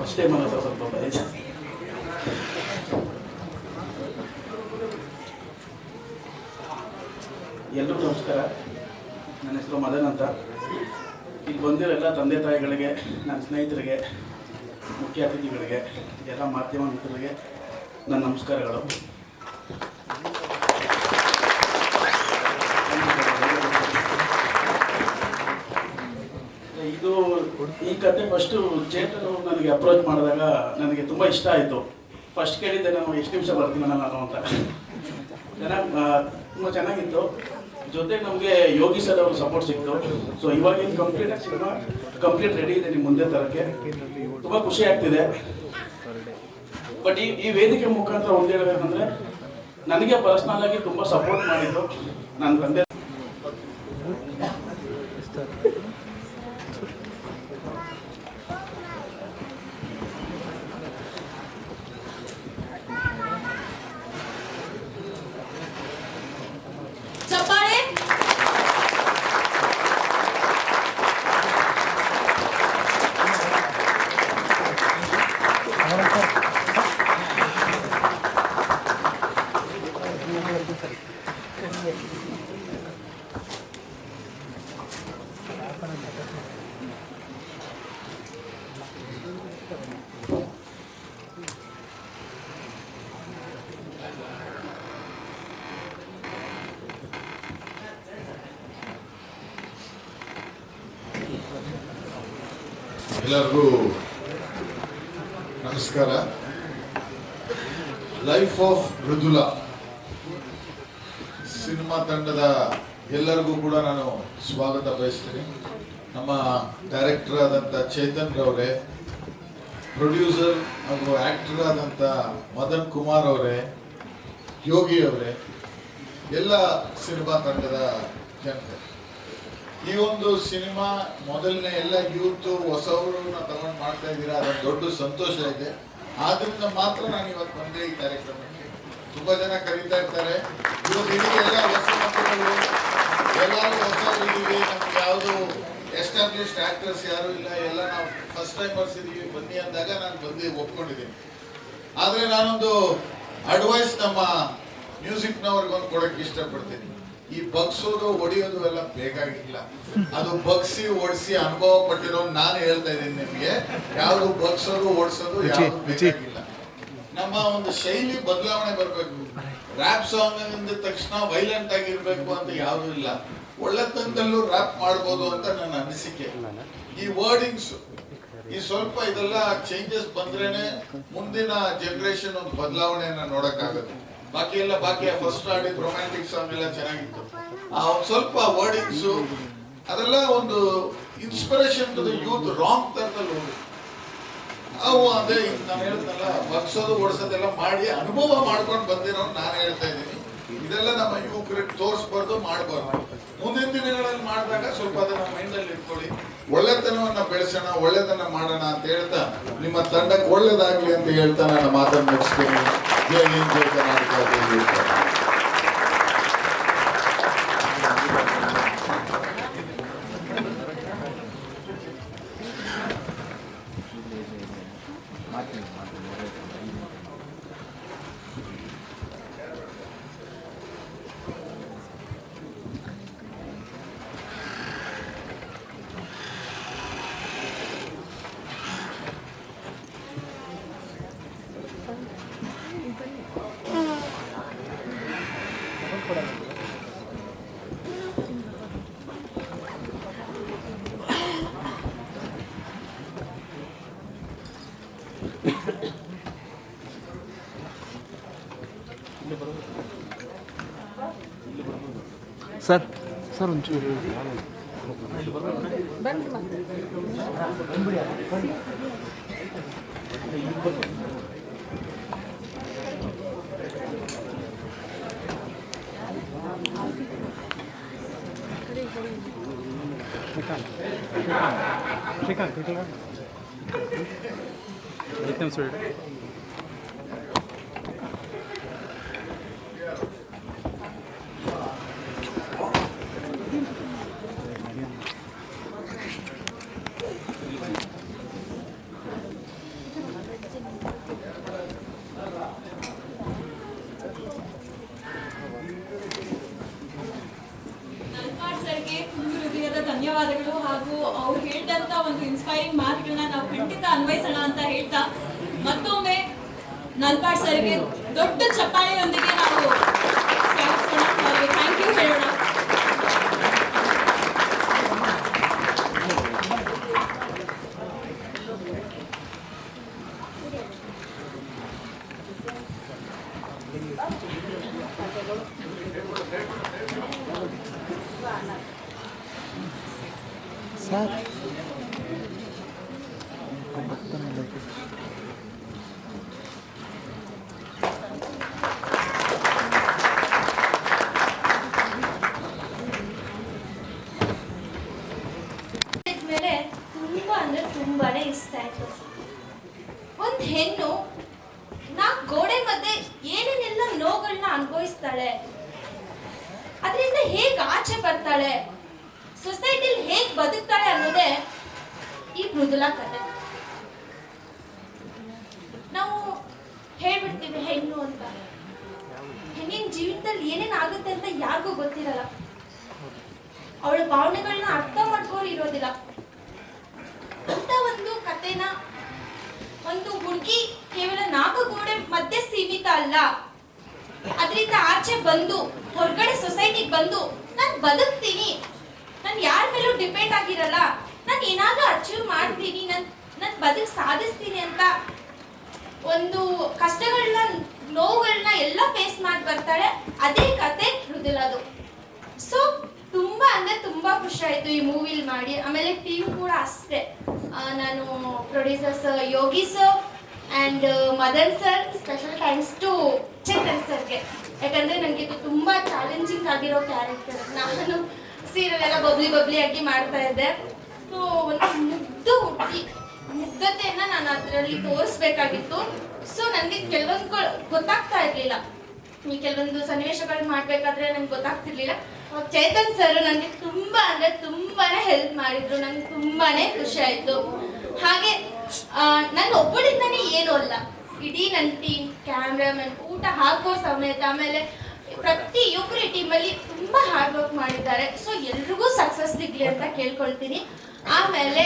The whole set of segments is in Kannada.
ಫಸ್ಟ್ ಮನ ಸ್ವಲ್ಪ ಎಲ್ರಿಗೂ ನಮಸ್ಕಾರ. ನನ್ನ ಹೆಸರು ಮದನ್ ಅಂತ. ಇಲ್ಲಿ ಬಂದಿರೋ ಎಲ್ಲ ತಂದೆ ತಾಯಿಗಳಿಗೆ, ನನ್ನ ಸ್ನೇಹಿತರಿಗೆ, ಮುಖ್ಯ ಅತಿಥಿಗಳಿಗೆ, ಎಲ್ಲ ಮಾಧ್ಯಮ ಮಿತ್ರರಿಗೆ ನನ್ನ ನಮಸ್ಕಾರಗಳು ಇದು ಈ ಕತೆ ಫಸ್ಟು ಚೇತನು ನನಗೆ ಅಪ್ರೋಚ್ ಮಾಡಿದಾಗ ನನಗೆ ತುಂಬ ಇಷ್ಟ ಆಯಿತು. ಫಸ್ಟ್ ಕೇಳಿದ್ದೆ ನಾನು ಎಷ್ಟು ನಿಮಿಷ ಬರ್ತೀನಿ ನಾನು ಅಂತ. ಚೆನ್ನಾಗಿ ತುಂಬ ಚೆನ್ನಾಗಿತ್ತು. ಜೊತೆಗೆ ನಮಗೆ ಯೋಗಿ ಸರ್ ಅವರು ಸಪೋರ್ಟ್ ಸಿಕ್ತು. ಸೊ ಇವಾಗ ಏನು ಕಂಪ್ಲೀಟ್ ಸಿನಿಮಾ ಕಂಪ್ಲೀಟ್ ರೆಡಿ ಇದೆ ನಿಮ್ಮ ಮುಂದೆ ತರಕ್ಕೆ. ತುಂಬ ಖುಷಿ ಆಗ್ತಿದೆ. ಬಟ್ ಈ ಈ ವೇದಿಕೆ ಮುಖಾಂತರ ಒಂದು ಹೇಳಬೇಕಂದ್ರೆ ನನಗೆ ಪರ್ಸ್ನಲ್ ಆಗಿ ತುಂಬ ಸಪೋರ್ಟ್ ಮಾಡಿದ್ದು ನನ್ನ ತಂದೆ ಚಪ್ಪಾಳೆ ಎಲ್ಲರಿಗೂ ನಮಸ್ಕಾರ. Life of Mridula. ಸಿನಿಮಾ ತಂಡದ ಎಲ್ಲರಿಗೂ ಕೂಡ ನಾನು ಸ್ವಾಗತ ಬಯಸ್ತೀನಿ. ನಮ್ಮ ಡೈರೆಕ್ಟರ್ ಆದಂಥ ಚೇತನ್ ರವರೇ ಪ್ರೊಡ್ಯೂಸರ್ ಹಾಗೂ ಆ್ಯಕ್ಟರ್ ಆದಂಥ ಮದನ್ ಕುಮಾರ್ ಅವರೇ, ಯೋಗಿ ಅವರೇ, ಎಲ್ಲ ಸಿನಿಮಾ ತಂಡದ ಜನತೆ. ಈ ಒಂದು ಸಿನಿಮಾ ಮೊದಲನೇ ಎಲ್ಲ ಯೂತ್ ಹೊಸವರನ್ನ ತಗೊಂಡು ಮಾಡ್ತಾ ಇದ್ದೀರಾ, ಅದೊಂದು ದೊಡ್ಡ ಸಂತೋಷ ಇದೆ. ಆದ್ರಿಂದ ಮಾತ್ರ ನಾನು ಇವತ್ತು ಬಂದೆ ಈ ಕಾರ್ಯಕ್ರಮಕ್ಕೆ. ತುಂಬಾ ಜನ ಕರೀತಾ ಇರ್ತಾರೆ. ಎಲ್ಲ ಹೊಸ ಮಕ್ಕಳು, ಎಲ್ಲರೂ ಹೊಸ ನಮ್ಗೆ ಯಾವುದು ಎಸ್ಟಾಬ್ಲಿಷ್ಡ್ ಆಕ್ಟರ್ಸ್ ಯಾರು ಇಲ್ಲ. ಎಲ್ಲ ನಾವು ಫಸ್ಟ್ ಟೈಮ್ ಬರ್ಸಿದೀವಿ ಬನ್ನಿ ಅಂದಾಗ ನಾನು ಬಂದು ಒಪ್ಕೊಂಡಿದ್ದೀನಿ. ಆದ್ರೆ ನಾನೊಂದು ಅಡ್ವೈಸ್ ನಮ್ಮ ಮ್ಯೂಸಿಕ್ನವ್ರಿಗೊಂದು ಕೊಡಕ್ಕೆ ಇಷ್ಟಪಡ್ತೀನಿ. ಈ ಬಗ್ಸೋದು ಹೊಡಿಯೋದು ಎಲ್ಲ ಬೇಕಾಗಿಲ್ಲ ಅದು ಬಗ್ಸಿ ಓಡಿಸಿ ಅನುಭವ ಪಟ್ಟಿರೋ ನಾನು ಹೇಳ್ತಾ ಇದ್ದೀನಿ ನಿಮಗೆ. ಯಾವುದು ಬಗ್ಸೋದು ಓಡಿಸೋದು ಯಾವುದು ಬೇಕಾಗಿಲ್ಲ ನಮ್ಮ ಒಂದು ಶೈಲಿ ಬದಲಾವಣೆ ಬರಬೇಕು. ರ್ಯಾಪ್ ಸಾಂಗ್ ಅಂದ ತಕ್ಷಣ ವೈಲೆಂಟ್ ಆಗಿರ್ಬೇಕು ಅಂತ ಯಾವುದು ಇಲ್ಲ. ಒಳ್ಳೆತನದಲ್ಲೂ ರ್ಯಾಪ್ ಮಾಡ್ಬೋದು ಅಂತ ನನ್ನ ಅನಿಸಿಕೆ. ಈ ವರ್ಡಿಂಗ್ಸ್ ಈ ಸ್ವಲ್ಪ ಇದೆಲ್ಲ ಚೇಂಜಸ್ ಬಂದ್ರೇನೆ ಮುಂದಿನ ಜನರೇಷನ್ ಒಂದು ಬದಲಾವಣೆಯನ್ನ ನೋಡಕ್ಕಾಗುತ್ತೆ. ಬಾಕಿ ಎಲ್ಲ ಬಾಕಿ ಫಸ್ಟ್ ಆಡಿದ ರೊಮ್ಯಾಂಟಿಕ್ ಸಾಂಗ್ ಎಲ್ಲ ಚೆನ್ನಾಗಿತ್ತು. ಆ ಸ್ವಲ್ಪ ವರ್ಡಿಂಗ್ಸ್ ಅದೆಲ್ಲ ಒಂದು inspiration to the youth wrong ತರದಲ್ಲಿ ಹೋಗಿ ಅವು ಅದೇ, ನಾನು ಹೇಳ್ತಲ್ಲ ಬಗ್ಸೋದು ಓಡಿಸೋದೆಲ್ಲ ಮಾಡಿ, ಅನುಭವ ಮಾಡ್ಕೊಂಡು ಬಂದಿರೋ ನಾನು ಹೇಳ್ತಾ ಇದ್ದೀನಿ. ಇದೆಲ್ಲ ನಮ್ಮ ಯುವಕರಿಗೆ ತೋರಿಸ್ಬಾರ್ದು, ಮಾಡಬಾರ್ದು. ಮುಂದಿನ ದಿನಗಳಲ್ಲಿ ಮಾಡಿದಾಗ ಸ್ವಲ್ಪ ಅದನ್ನ ಮೈಂಡಲ್ಲಿ ಇಟ್ಕೊಳ್ಳಿ. ಒಳ್ಳೆತನವನ್ನ ಬೆಳೆಸೋಣ, ಒಳ್ಳೆತನ ಮಾಡೋಣ ಅಂತ ಹೇಳ್ತಾ ನಿಮ್ಮ ತಂಡಕ್ಕೆ ಒಳ್ಳೇದಾಗ್ಲಿ ಅಂತ ಹೇಳ್ತಾ ನನ್ನ ಮಾತನ್ನು ಮುಗಿಸ್ತೀನಿ. ಹಿಂದ್ ಕರ್ನಾಟಕ ಸರ್ ಸರ್ ಒಂಚೂರು ಶ್ರೀಕಾಂತ್ ಶ್ರೀಕಾಂತ್ ಐದು ನಿಮಿಷ ಧನ್ಯವಾದಗಳು ಹಾಗೂ ಅವ್ರು ಹೇಳಿದಂತ ಒಂದು ಇನ್ಸ್ಪೈರಿಂಗ್ ಮಾತುಗಳನ್ನ ನಾವು ಖಂಡಿತ ಅನ್ವಯಿಸೋಣ ಅಂತ ಹೇಳಿ ನಲ್ಪಾಡ್ ಸರ್ಗೆ ದೊಡ್ಡ ಚಪ್ಪಾಳೆಯೊಂದಿಗೆ ನಾವು ಸ್ವಾಗತಿಸೋಣ ಅವರಿಗೆ ಥ್ಯಾಂಕ್ ಯು ಹೇಳೋಣ ಸರ್ ಮೇಲೆ ತುಂಬಾ ಅಂದ್ರೆ ತುಂಬಾನೇ ಇಷ್ಟ ಆಯ್ತು ಒಂದ್ ಹೆಣ್ಣು ನಾಲ್ಕು ಗೋಡೆ ಮಧ್ಯೆ ಏನೇನೆಲ್ಲ ನೋವುಗಳನ್ನ ಅನುಭವಿಸ್ತಾಳೆ ಅದರಿಂದ ಹೇಗ್ ಆಚೆ ಬರ್ತಾಳೆ ಸೊಸೈಟಿಲಿ ಹೇಗ್ ಬದುಕ್ತಾಳೆ ಅನ್ನೋದೇ ಈ ಮೃದುಲಾ ಕಥೆ ನಾವು ಹೇಳ್ಬಿಡ್ತೀವಿ, ಹೆಣ್ಣು ಅಂತ. ಹೆಣ್ಣಿನ ಜೀವಿತದಲ್ಲಿ ಏನೇನ್ ಆಗುತ್ತೆ ಅಂತ ಯಾರಿಗೂ ಗೊತ್ತಿರಲ್ಲ. ಅವಳ ಭಾವನೆಗಳನ್ನ ಅರ್ಥ ಮಾಡ್ಕೊಂಡು ಇರೋದಿಲ್ಲ. ಅಂತ ಒಂದು ಕಥೆನ ಒಂದು ಹುಡುಗಿ ಕೇವಲ ನಾಲ್ಕು ಗೋಡೆ ಮಧ್ಯೆ ಸೀಮಿತ ಅಲ್ಲ. ಅದರಿಂದ ಆಚೆ ಬಂದು, ಹೊರಗಡೆ ಸೊಸೈಟಿಗೆ ಬಂದು, ನಾನು ಬದುಕ್ತೀನಿ. ನಾನು ಯಾರ ಮೇಲೂ ಡಿಪೆಂಡ್ ಆಗಿರಲ್ಲ. ನಾನು ಏನಾದ್ರೂ ಅಚೀವ್ ಮಾಡ್ತೀನಿ, ನನ್ ನನ್ ಬದುಕು ಸಾಧಿಸ್ತೀನಿ ಅಂತ ಒಂದು ಕಷ್ಟಗಳನ್ನ ನೋವುಗಳನ್ನ ಎಲ್ಲ ಫೇಸ್ ಮಾಡಿ ಬರ್ತಾಳೆ ಅದೇ ಕತೆ ಮೃದುಲದು ಸೊ ತುಂಬಾ ಅಂದ್ರೆ ತುಂಬಾ ಖುಷಿ ಆಯ್ತು ಈ ಮೂವಿಲ್ ಮಾಡಿ. ಆಮೇಲೆ ಟೀಮ್ ಕೂಡ ಅಷ್ಟೇ. ನಾನು producer sir Yogi sir and Madan sir special thanks to Chetan ಸರ್ಗೆ ಯಾಕಂದ್ರೆ ನನಗೆ ಇದು ತುಂಬಾ ಚಾಲೆಂಜಿಂಗ್ ಆಗಿರೋ ಕ್ಯಾರೆಕ್ಟರ್ ನಾನು ಸೀರಿಯಲ್ ಎಲ್ಲ ಬಬ್ಲಿ ಬಬ್ಲಿ ಆಗಿ ಮಾಡ್ತಾ ಇದ್ದೆ. ಸೊ ಒಂದು ಮುಗ್ಧ ಹುಟ್ಟಿ ಮುಗ್ಧತೆಯನ್ನ ನಾನು ಅದರಲ್ಲಿ ತೋರಿಸ್ಬೇಕಾಗಿತ್ತು. ಸೊ ನನಗೆ ಕೆಲವೊಂದು ಗೊತ್ತಾಗ್ತಾ ಇರ್ಲಿಲ್ಲ. ಈ ಕೆಲವೊಂದು ಸನ್ನಿವೇಶಗಳು ಮಾಡ್ಬೇಕಾದ್ರೆ ನಂಗೆ ಗೊತ್ತಾಗ್ತಿರ್ಲಿಲ್ಲ. ಚೇತನ್ ಸರ್ ನನಗೆ ತುಂಬಾ ಅಂದ್ರೆ ತುಂಬಾನೇ ಹೆಲ್ಪ್ ಮಾಡಿದ್ರು. ನಂಗೆ ತುಂಬಾನೇ ಖುಷಿ ಆಯ್ತು. ಹಾಗೆ ನನ್ನ ಒಬ್ಬಳಿಂದಾನೇ ಏನೂ ಅಲ್ಲ. ಇಡೀ ನನ್ನ ಟೀಮ್ ಕ್ಯಾಮ್ರಾಮನ್ ಊಟ ಹಾಕೋ ಸಮೇತ ಆಮೇಲೆ ಪ್ರತಿಯೊಬ್ಬರು ಈ ಟೀಮಲ್ಲಿ ತುಂಬಾ ಹಾರ್ಡ್ ವರ್ಕ್ ಮಾಡಿದ್ದಾರೆ. ಸೊ ಎಲ್ರಿಗೂ ಸಕ್ಸಸ್ ಸಿಗ್ಲಿ ಅಂತ ಕೇಳ್ಕೊಳ್ತೀನಿ. ಆಮೇಲೆ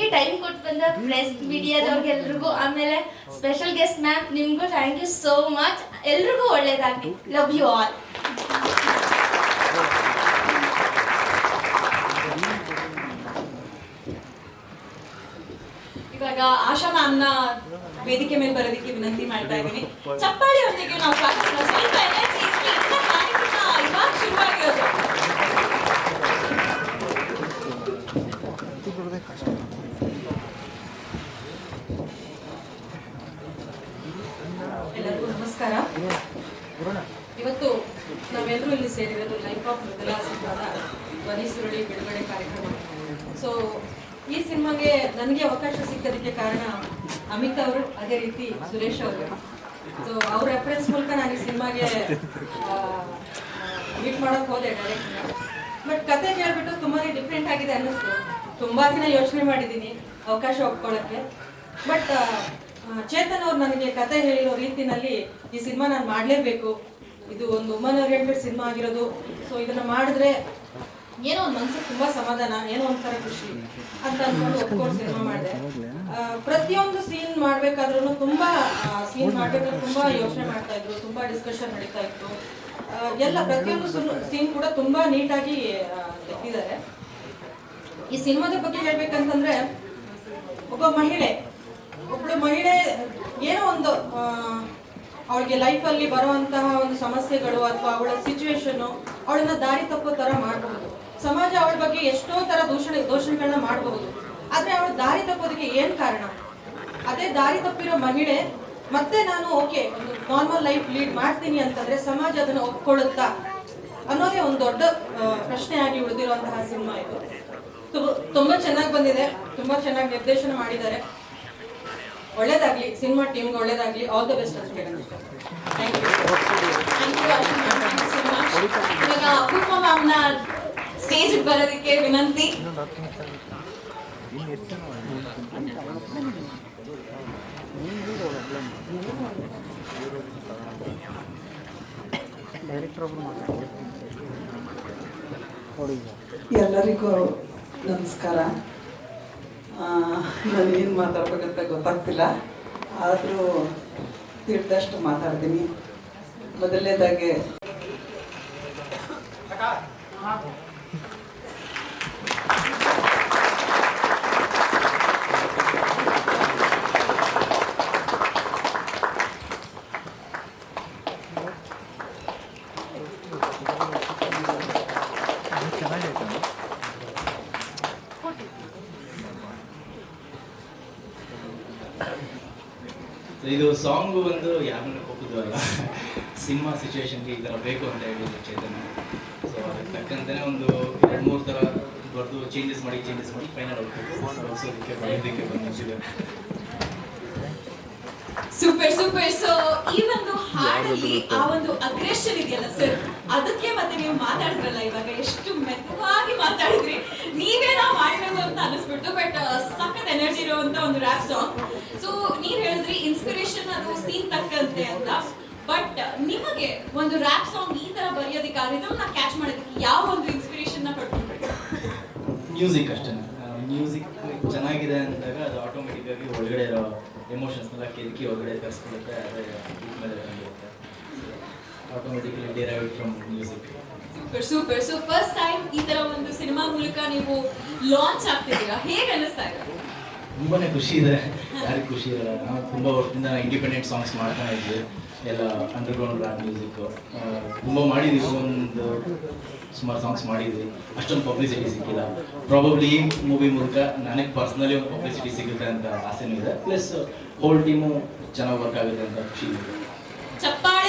ಈ ಟೈಮ್ ಕೊಟ್ಟು ಬಂದ ಪ್ರೆಸ್ ಮೀಡಿಯಾದವ್ರಿಗೆಲ್ರಿಗೂ, ಆಮೇಲೆ ಸ್ಪೆಷಲ್ ಗೆಸ್ಟ್ ಮ್ಯಾಮ್ ನಿಮ್ಗೂ ಥ್ಯಾಂಕ್ ಯು ಸೋ ಮಚ್ ಎಲ್ರಿಗೂ ಒಳ್ಳೇದಾಗಿ ಲವ್ ಯು ಆಲ್ ಇವಾಗ ಆಶಾ ಮ್ಯಾಮ್ನ ವೇದಿಕೆ ಮೇಲೆ ಬರೋದಕ್ಕೆ ವಿನಂತಿ ಮಾಡ್ತಾ ಇದ್ದೀನಿ. ಚಪ್ಪಾಳಿಯೊಂದಿಗೆ ನಾವು ಸ್ವಾಗತಿಸೋಣ ಸ್ವಲ್ಪ energy ಇರ್ಲಿ. ಇನ್ನ ಕಾರ್ಯಕ್ರಮ ಇವಾಗ ಶುರುವಾಗಿರೋದು ಎಲ್ಲರಿಗೂ ನಮಸ್ಕಾರ ಇವತ್ತು ನಾವೆಲ್ಲರೂ ಇಲ್ಲಿ ಸೇರಿರೋದು ಲೈಫ್ ಆಫ್ ಮೃದುಲಾ ಸಿನಿಮಾದ ಧ್ವನಿ ಸುರುಳಿ ಬಿಡುಗಡೆ ಕಾರ್ಯಕ್ರಮ ಸೊ ಈ ಸಿನಿಮಾಗೆ ನನಗೆ ಅವಕಾಶ ಸಿಕ್ಕೋದಕ್ಕೆ ಕಾರಣ ಅಮಿತ್ ಅವರು, ಅದೇ ರೀತಿ ಸುರೇಶ್ ಅವರು. ಸೊ ಅವ್ರ ರೆಫರೆನ್ಸ್ ಮೂಲಕ ನಾನು ಈ ಸಿನಿಮಾಗೆ ಮೀಟ್ ಮಾಡೋಕೆ ಹೋದೆ ಡೈರೆಕ್ಟ್ ಬಟ್ ಕತೆ ಕೇಳ್ಬಿಟ್ಟು ತುಂಬಾನೇ ಡಿಫ್ರೆಂಟ್ ಆಗಿದೆ ಅನ್ನಿಸ್ತು. ತುಂಬಾ ದಿನ ಯೋಚನೆ ಮಾಡಿದ್ದೀನಿ ಅವಕಾಶ ಒಪ್ಕೊಳ್ಳೋಕ್ಕೆ. ಬಟ್ ಚೇತನ್ ಅವ್ರು ನನಗೆ ಕತೆ ಹೇಳಿರೋ ರೀತಿನಲ್ಲಿ ಈ ಸಿನಿಮಾ ನಾನು ಮಾಡಲೇಬೇಕು. ಇದು ಒಂದು ವುಮನ್ ಓರಿಯೆಂಟೆಡ್ ಸಿನಿಮಾ ಆಗಿರೋದು. ಸೊ ಇದನ್ನ ಮಾಡಿದ್ರೆ ಏನೋ ಒಂದು ಮನ್ಸಿಗೆ ತುಂಬಾ ಸಮಾಧಾನ ಏನೋ ಒಂಥರ ಖುಷಿ ಅಂತ ಅನ್ಕೊಂಡು ಒಪ್ಕೊಂಡು ಸಿನಿಮಾ ಮಾಡಿದೆ. ಪ್ರತಿಯೊಂದು ಸೀನ್ ಮಾಡ್ಬೇಕಾದ್ರೂ ತುಂಬಾ ಸೀನ್ ಮಾಡ್ಬೇಕಾದ್ರೆ ತುಂಬಾ ಯೋಚನೆ ಮಾಡ್ತಾ ಇದ್ರು ತುಂಬಾ ಡಿಸ್ಕಷನ್ ನಡೀತಾ ಇತ್ತು. ಎಲ್ಲ ಪ್ರತಿಯೊಂದು ಸೀನ್ ಕೂಡ ತುಂಬಾ ನೀಟಾಗಿ ತೆಗ್ದಿದ್ದಾರೆ. ಈ ಸಿನಿಮಾದ ಬಗ್ಗೆ ಹೇಳ್ಬೇಕಂತಂದ್ರೆ ಒಬ್ಬ ಮಹಿಳೆ ಒಬ್ಳು ಮಹಿಳೆ ಏನೋ ಒಂದು ಅವಳಿಗೆ ಲೈಫಲ್ಲಿ ಬರುವಂತಹ ಒಂದು ಸಮಸ್ಯೆಗಳು ಅಥವಾ ಅವಳ ಸಿಚುವೇಶನ್ ಅವಳನ್ನ ದಾರಿ ತಪ್ಪೋ ತರ ಮಾಡಬಹುದು. ಸಮಾಜ ಅವಳ ಬಗ್ಗೆ ಎಷ್ಟೋ ತರ ದೂಷಣೆ ದೋಷಣೆಗಳನ್ನ ಮಾಡಬಹುದು. ಆದ್ರೆ ಅವಳು ದಾರಿ ತಪ್ಪೋದಕ್ಕೆ ಏನ್ ಕಾರಣ? ಅದೇ ದಾರಿ ತಪ್ಪಿರೋ ಮಹಿಳೆ ಮತ್ತೆ ನಾನು ಓಕೆ ಒಂದು ನಾರ್ಮಲ್ ಲೈಫ್ ಲೀಡ್ ಮಾಡ್ತೀನಿ ಅಂತಂದ್ರೆ ಸಮಾಜ ಅದನ್ನ ಒಪ್ಕೊಳ್ಳುತ್ತಾ? ಅನ್ನೋದೇ ಒಂದು ದೊಡ್ಡ ಪ್ರಶ್ನೆ ಆಗಿ ಉಳಿದಿರುವಂತಹ ಸಿನಿಮಾ ಇದು. ತುಂಬಾ ಚೆನ್ನಾಗಿ ಬಂದಿದೆ. ತುಂಬಾ ಚೆನ್ನಾಗಿ ನಿರ್ದೇಶನ ಮಾಡಿದ್ದಾರೆ. ಒಳ್ಳೇದಾಗ್ಲಿ ಸಿನಿಮಾ ಟೀಮ್ಗೆ ಒಳ್ಳೇದಾಗ್ಲಿ. ಆಲ್ ದ ಬೆಸ್ಟ್ ಅಂತ ಹೇಳಿ ಇವಾಗ ಅಪೂರ್ವ ಮ್ಯಾಮ್ನ ಸ್ಟೇಜ್ ಬರೋದಕ್ಕೆ ವಿನಂತಿ. ಎಲ್ಲರಿಗೂ ನಮಸ್ಕಾರ. ನಾನು ಏನು ಮಾತಾಡ್ಬೇಕಂತ ಗೊತ್ತಾಗ್ತಿಲ್ಲ. ಆದರೂ ತಿಳಿದಷ್ಟು ಮಾತಾಡ್ತೀನಿ. ಮೊದಲನೇದಾಗಿ ಚೆನ್ನಾಗೈತೆ ಇದು ಸಾಂಗ್ ಬಂದು ಯಾರನ್ನ ಒಪ್ಪುದು ಅಲ್ಲ ಸಿನಿಮಾ ಸಿಚುವೇಶನ್ಗೆ ಈ ಥರ ಬೇಕು ಅಂತ ಹೇಳಿದ್ರು ಚೇತನ್ ಸೊ ಅದಕ್ಕೆ ತಕ್ಕಂತೆ ಒಂದು ಎರಡು ಮೂರು ಥರ ಬರೆದು ಚೇಂಜಸ್ ಮಾಡಿ ಚೇಂಜಸ್ ಮಾಡಿ ಫೈನಲ್ ಹೋಗ್ಬೇಕು ಬರೆಯೋದಕ್ಕೆ ಬಂದಿದೆ ಸೂಪರ್ ಸೂಪರ್ ಸೊ ಈ ಒಂದು ಹಾಡಲ್ಲಿ ಆ ಒಂದು ಅಗ್ರೆಷನ್ ಇದೆಯಲ್ಲ ಸರ್ ಅದಕ್ಕೆ ಮತ್ತೆ ನೀವು ಮಾತಾಡಿದ್ರಲ್ಲ ಇವಾಗ? ಎಷ್ಟು ಮೆತ್ತವಾಗಿ ಮಾತಾಡಿದ್ರಿ. ನೀವೇನೋ ನಾವು ಮಾಡಿರೋದು ಅಂತ ಅನಿಸ್ಬಿಡ್ತು ಬಟ್ ಸಖತ್ ಎನರ್ಜಿ ಇರುವಂತ ಒಂದು ರ್ಯಾಪ್ ಸಾಂಗ್ ಸೊ ನೀವ್ ಹೇಳಿದ್ರಿ ಇನ್ಸ್ಪಿರೇಷನ್ ಅದು ಸೀನ್ ತಕ್ಕಂತೆ ಅಂತ. ಬಟ್ ನಿಮಗೆ ಒಂದು ರ್ಯಾಪ್ ಸಾಂಗ್ ಈ ತರ ಬರೆಯೋದಕ್ಕಾಗಿದ್ದು ನಾ ಕ್ಯಾಚ್ ಮಾಡೋದಕ್ಕೆ ಯಾವ ಒಂದು ಇನ್ಸ್ಪಿರೇಷನ್ನ ಪಡ್ಕೊಂಡ್ರಿ? ಮ್ಯೂಸಿಕ್ ಅಷ್ಟೇ. ಮ್ಯೂಸಿಕ್ ಚೆನ್ನಾಗಿದೆ ಅಂದಾಗ ಅದು ಆಟೋಮೆಟಿಕ್ ಆಗಿ ಒಳಗಡೆ ಇರೋ ಎಮೋಷನ್ಸ್ ಎಲ್ಲ ಕೆದಕಿ ಒಳಗಡೆ ಕರ್ಸ್ಕೊಳ್ಳುತ್ತೆ ಅದೇ ಮೇಲೆ ಬಂದಿರುತ್ತೆ. Automatically derive from music super super so first time ಈ ತರ ಒಂದು ಸಿನಿಮಾ ಮೂಲಕ ನೀವು ಲಾಂಚ್ ಆಗ್ತಿದ್ದೀರಾ? ಹೇಗೆ ಅನಿಸ್ತಾ ಇದೆ? ತುಂಬಾನೇ ಖುಷಿ ಇದೆ. ಯಾರಿಗೆ ಖುಷಿ ಇರಲ್ಲ. ನಾವು ತುಂಬ ವರ್ಷದಿಂದ ಇಂಡಿಪೆಂಡೆಂಟ್ ಸಾಂಗ್ಸ್ ಮಾಡ್ತಾ ಇದ್ವಿ. ಎಲ್ಲ ಅಂಡರ್ಗ್ರೌಂಡ್ ರಾಕ್ ಮ್ಯೂಸಿಕ್ ತುಂಬ ಮಾಡಿದ್ದೀವಿ ಒಂದು ಸುಮಾರು ಸಾಂಗ್ಸ್ ಮಾಡಿದ್ವಿ. ಅಷ್ಟೊಂದು ಪಬ್ಲಿಸಿಟಿ ಸಿಕ್ಕಿಲ್ಲ. ಪ್ರಾಬಬ್ಲಿ ಈ ಮೂವಿ ಮೂಲಕ ನನಗೆ ಪರ್ಸ್ನಲಿ ಒಂದು ಪಬ್ಲಿಸಿಟಿ ಸಿಗುತ್ತೆ ಅಂತ ಆಸೆನೂ ಇದೆ. ಪ್ಲಸ್ ಹೋಲ್ ಟೀಮು ಚೆನ್ನಾಗಿ ವರ್ಕ್ ಆಗುತ್ತೆ ಅಂತ ಖುಷಿ ಇದೆ. ಚಪ್ಪಾಳೆ